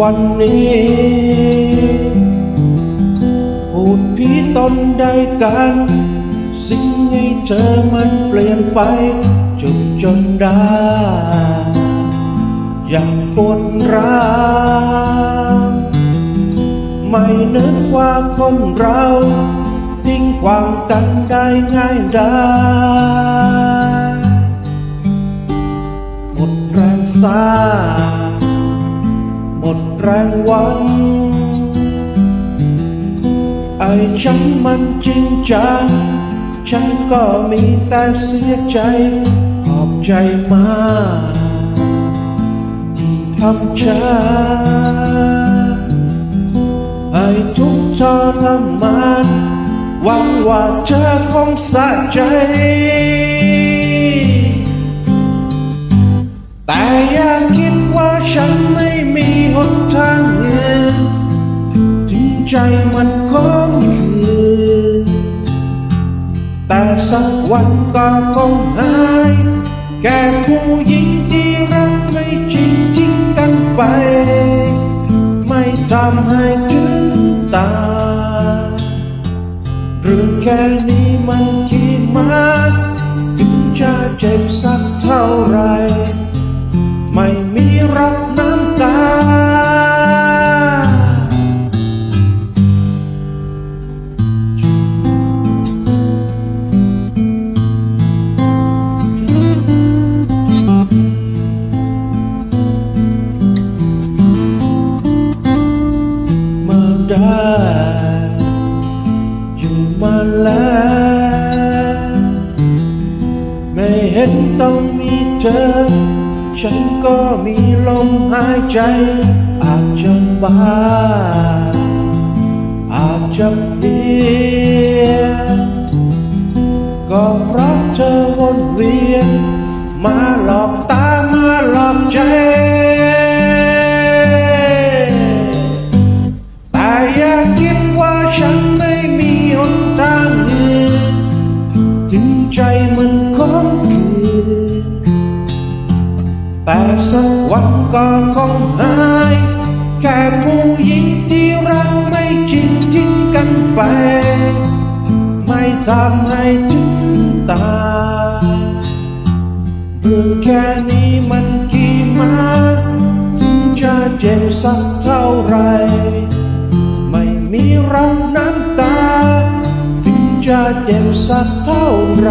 วันนี้พูดพี่ตนได้กัน สิ่งให้เธอมันเปลี่ยนไปจนจนได้อย่างปวดร้าวไม่นึกว่าคนเราทิ้งความกันได้ง่ายได้หมดแรงสร้า แรงหวังไอ้ฉันมันจริงจัง ฉันก็มีแต่เสียใจ ขอบใจมากที่ทำฉันให้ทุกข์ทรมานหวังว่าเธอคงสะใจ ใจมันคงคืนแต่สักวันก็คงหาย แก่ผู้หญิงที่รักไม่จริงทิ้งกันไป ไม่ทำให้ถึงตายเรื่องแค่นี้มันกี่มากถึงจะเจ็บสักเท่าไร ไม่มีรัก มาแล้ว ไม่เห็นต้องมีเธอ ฉันก็มีลมหายใจ อาจจะบ้าอาจจะเพียก็เพราะเธอวนเวียนมาหลอก ถึงใจมันคงคืนแต่สักวันก็คงหาย แค่ผู้หญิงที่รักไม่จริงทิ้งกันไป ไม่ทำให้ถึงตายเรื่องแค่นี้มันกี่มาถึงจะเจ็บสักเท่าไร ไม่มีรักน้ำตาถึง จะเจ็บสักเท่าไหร